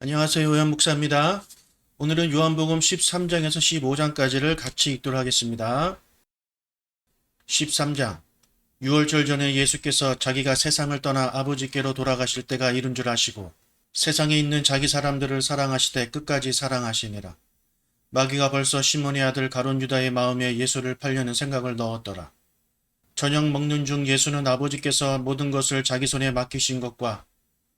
안녕하세요. 요한 목사입니다. 오늘은 요한복음 13장에서 15장까지를 같이 읽도록 하겠습니다. 13장 6월절 전에 예수께서 자기가 세상을 떠나 아버지께로 돌아가실 때가 이른 줄 아시고 세상에 있는 자기 사람들을 사랑하시되 끝까지 사랑하시니라. 마귀가 벌써 시몬의 아들 가론 유다의 마음에 예수를 팔려는 생각을 넣었더라. 저녁 먹는 중 예수는 아버지께서 모든 것을 자기 손에 맡기신 것과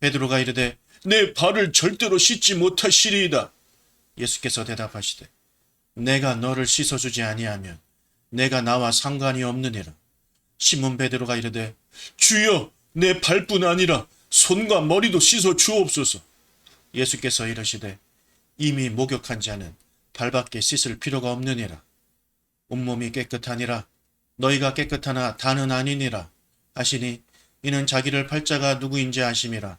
베드로가 이르되 내 발을 절대로 씻지 못하시리이다. 예수께서 대답하시되 내가 너를 씻어주지 아니하면 내가 나와 상관이 없느니라. 시몬 베드로가 이르되 주여, 내 발뿐 아니라 손과 머리도 씻어 주옵소서. 예수께서 이르시되 이미 목욕한 자는 발밖에 씻을 필요가 없느니라. 온몸이 깨끗하니라 너희가 깨끗하나 다는 아니니라 하시니 이는 자기를 팔자가 누구인지 아심이라.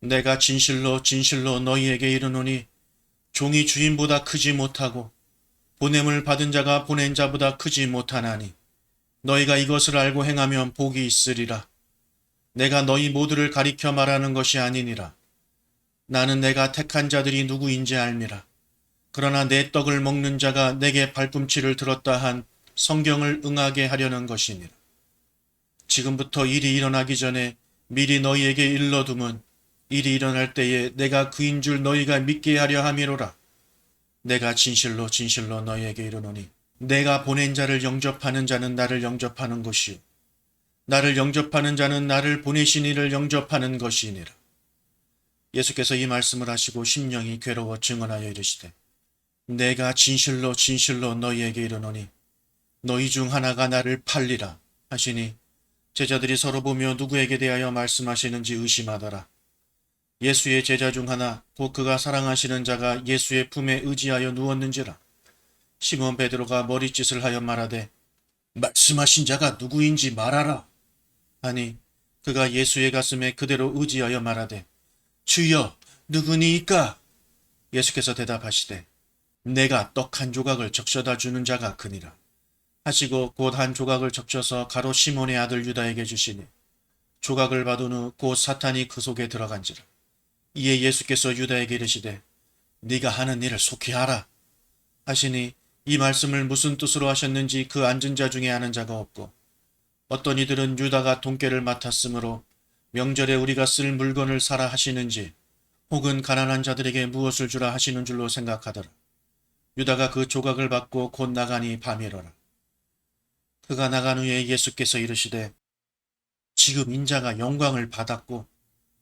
내가 진실로 진실로 너희에게 이르노니 종이 주인보다 크지 못하고 보냄을 받은 자가 보낸 자보다 크지 못하나니 너희가 이것을 알고 행하면 복이 있으리라. 내가 너희 모두를 가리켜 말하는 것이 아니니라. 나는 내가 택한 자들이 누구인지 알미라. 그러나 내 떡을 먹는 자가 내게 발꿈치를 들었다 한 성경을 응하게 하려는 것이니라. 지금부터 일이 일어나기 전에 미리 너희에게 일러두면 일이 일어날 때에 내가 그인 줄 너희가 믿게 하려 함이로라. 내가 진실로 진실로 너희에게 이르노니 내가 보낸 자를 영접하는 자는 나를 영접하는 것이요 나를 영접하는 자는 나를 보내신 이를 영접하는 것이니라. 예수께서 이 말씀을 하시고 심령이 괴로워 증언하여 이르시되 내가 진실로 진실로 너희에게 이르노니 너희 중 하나가 나를 팔리라 하시니 제자들이 서로 보며 누구에게 대하여 말씀하시는지 의심하더라. 예수의 제자 중 하나 곧 그가 사랑하시는 자가 예수의 품에 의지하여 누웠는지라. 시몬 베드로가 머리짓을 하여 말하되 말씀하신 자가 누구인지 말하라. 하니 그가 예수의 가슴에 그대로 의지하여 말하되 주여 누구니이까? 예수께서 대답하시되 내가 떡 한 조각을 적셔다 주는 자가 그니라. 하시고 곧 한 조각을 적셔서 가로 시몬의 아들 유다에게 주시니 조각을 받은 후 곧 사탄이 그 속에 들어간지라. 이에 예수께서 유다에게 이르시되 네가 하는 일을 속히 하라 하시니 이 말씀을 무슨 뜻으로 하셨는지 그 앉은 자 중에 아는 자가 없고 어떤 이들은 유다가 돈깨를 맡았으므로 명절에 우리가 쓸 물건을 사라 하시는지 혹은 가난한 자들에게 무엇을 주라 하시는 줄로 생각하더라. 유다가 그 조각을 받고 곧 나가니 밤이로라. 그가 나간 후에 예수께서 이르시되 지금 인자가 영광을 받았고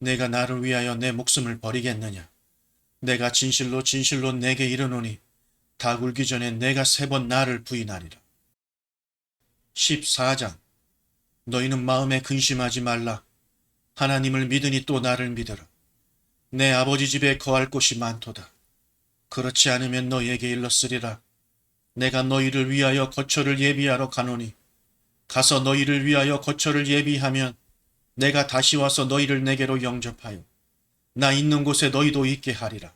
내가 나를 위하여 내 목숨을 버리겠느냐? 내가 진실로 진실로 내게 이르노니 다 굴기 전에 내가 세 번 나를 부인하리라. 14장 너희는 마음에 근심하지 말라. 하나님을 믿으니 또 나를 믿으라. 내 아버지 집에 거할 곳이 많도다. 그렇지 않으면 너희에게 일렀으리라. 내가 너희를 위하여 거처를 예비하러 가노니 가서 너희를 위하여 거처를 예비하면 내가 다시 와서 너희를 내게로 영접하여 나 있는 곳에 너희도 있게 하리라.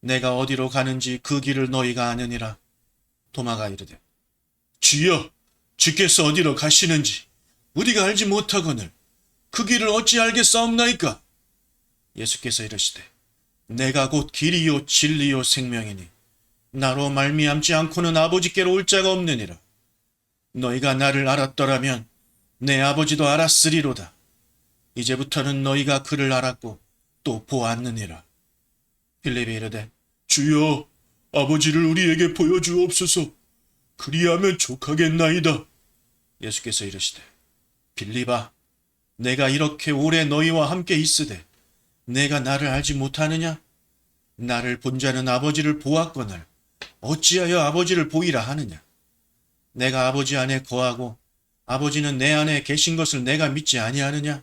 내가 어디로 가는지 그 길을 너희가 아느니라. 도마가 이르되 주여, 주께서 어디로 가시는지 우리가 알지 못하거늘 그 길을 어찌 알겠사옵나이까? 예수께서 이르시되 내가 곧 길이요 진리요 생명이니 나로 말미암지 않고는 아버지께로 올 자가 없느니라. 너희가 나를 알았더라면 내 아버지도 알았으리로다. 이제부터는 너희가 그를 알았고 또 보았느니라. 빌립이 이르되 주여, 아버지를 우리에게 보여주옵소서. 그리하면 족하겠나이다. 예수께서 이르시되 빌립아 내가 이렇게 오래 너희와 함께 있으되 내가 나를 알지 못하느냐 나를 본 자는 아버지를 보았거늘 어찌하여 아버지를 보이라 하느냐 내가 아버지 안에 거하고 아버지는 내 안에 계신 것을 내가 믿지 아니하느냐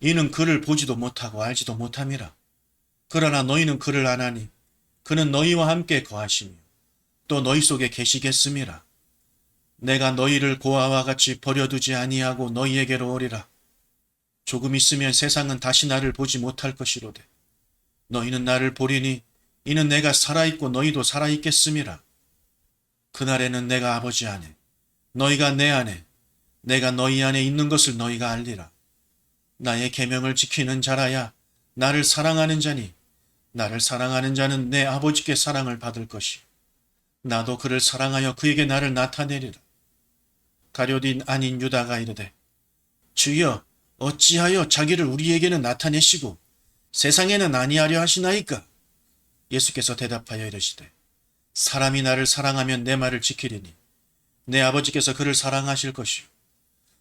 이는 그를 보지도 못하고 알지도 못함이라. 그러나 너희는 그를 아나니 그는 너희와 함께 거하시며 또 너희 속에 계시겠음이라. 내가 너희를 고아와 같이 버려두지 아니하고 너희에게로 오리라. 조금 있으면 세상은 다시 나를 보지 못할 것이로되 너희는 나를 보리니 이는 내가 살아있고 너희도 살아있겠음이라. 그날에는 내가 아버지 안에 너희가 내 안에 내가 너희 안에 있는 것을 너희가 알리라. 나의 계명을 지키는 자라야 나를 사랑하는 자니 나를 사랑하는 자는 내 아버지께 사랑을 받을 것이 나도 그를 사랑하여 그에게 나를 나타내리라. 가룟인 아닌 유다가 이르되 주여 어찌하여 자기를 우리에게는 나타내시고 세상에는 아니하려 하시나이까? 예수께서 대답하여 이르시되 사람이 나를 사랑하면 내 말을 지키리니 내 아버지께서 그를 사랑하실 것이요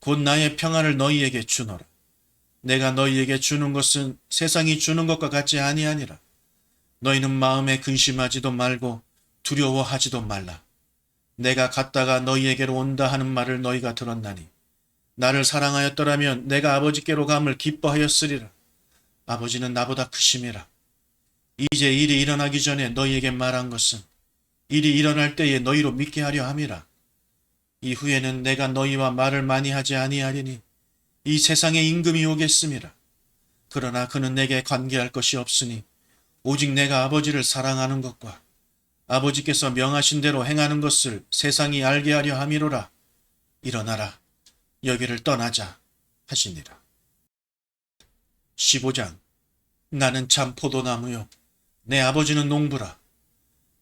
곧 나의 평안을 너희에게 주노라 내가 너희에게 주는 것은 세상이 주는 것과 같지 아니하니라 너희는 마음에 근심하지도 말고 두려워하지도 말라 내가 갔다가 너희에게로 온다 하는 말을 너희가 들었나니 나를 사랑하였더라면 내가 아버지께로 감을 기뻐하였으리라. 아버지는 나보다 크심이라. 이제 일이 일어나기 전에 너희에게 말한 것은 일이 일어날 때에 너희로 믿게 하려 함이라. 이후에는 내가 너희와 말을 많이 하지 아니하리니 이 세상에 임금이 오겠음이라. 그러나 그는 내게 관계할 것이 없으니 오직 내가 아버지를 사랑하는 것과 아버지께서 명하신 대로 행하는 것을 세상이 알게 하려 함이로라. 일어나라. 여기를 떠나자 하시니라. 15장 나는 참 포도나무요 내 아버지는 농부라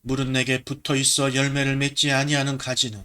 물은 내게 붙어 있어 열매를 맺지 아니하는 가지는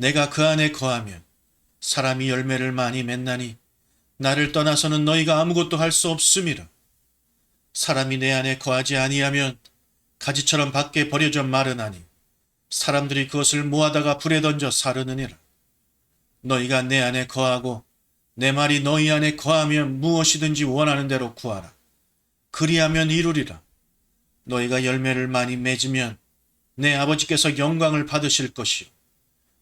내가 그 안에 거하면 사람이 열매를 많이 맺나니 나를 떠나서는 너희가 아무것도 할 수 없음이라. 사람이 내 안에 거하지 아니하면 가지처럼 밖에 버려져 마르나니 사람들이 그것을 모아다가 불에 던져 사르느니라. 너희가 내 안에 거하고 내 말이 너희 안에 거하면 무엇이든지 원하는 대로 구하라. 그리하면 이루리라. 너희가 열매를 많이 맺으면 내 아버지께서 영광을 받으실 것이요.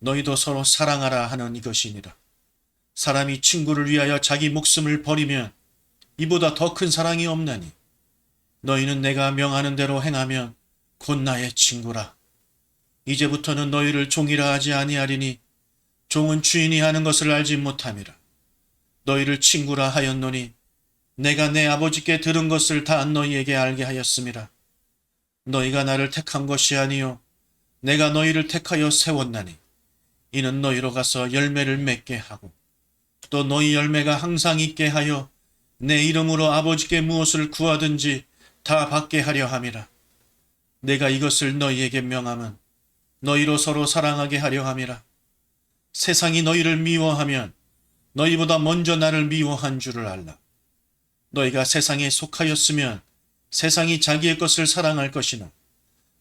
너희도 서로 사랑하라 하는 이것이니라. 사람이 친구를 위하여 자기 목숨을 버리면 이보다 더 큰 사랑이 없나니 너희는 내가 명하는 대로 행하면 곧 나의 친구라. 이제부터는 너희를 종이라 하지 아니하리니 종은 주인이 하는 것을 알지 못함이라. 너희를 친구라 하였노니 내가 내 아버지께 들은 것을 다 너희에게 알게 하였음이라. 너희가 나를 택한 것이 아니요 내가 너희를 택하여 세웠나니 이는 너희로 가서 열매를 맺게 하고 또 너희 열매가 항상 있게 하여 내 이름으로 아버지께 무엇을 구하든지 다 받게 하려 함이라. 내가 이것을 너희에게 명함은 너희로 서로 사랑하게 하려 함이라. 세상이 너희를 미워하면 너희보다 먼저 나를 미워한 줄을 알라. 너희가 세상에 속하였으면 세상이 자기의 것을 사랑할 것이나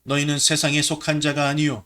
너희는 세상에 속한 자가 아니요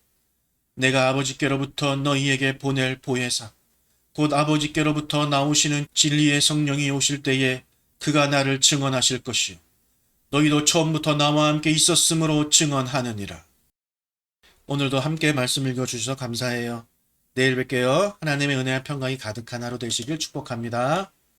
내가 아버지께로부터 너희에게 보낼 보혜사 곧 아버지께로부터 나오시는 진리의 성령이 오실 때에 그가 나를 증언하실 것이요 너희도 처음부터 나와 함께 있었으므로 증언하느니라. 오늘도 함께 말씀 읽어주셔서 감사해요. 내일 뵐게요. 하나님의 은혜와 평강이 가득한 하루 되시길 축복합니다.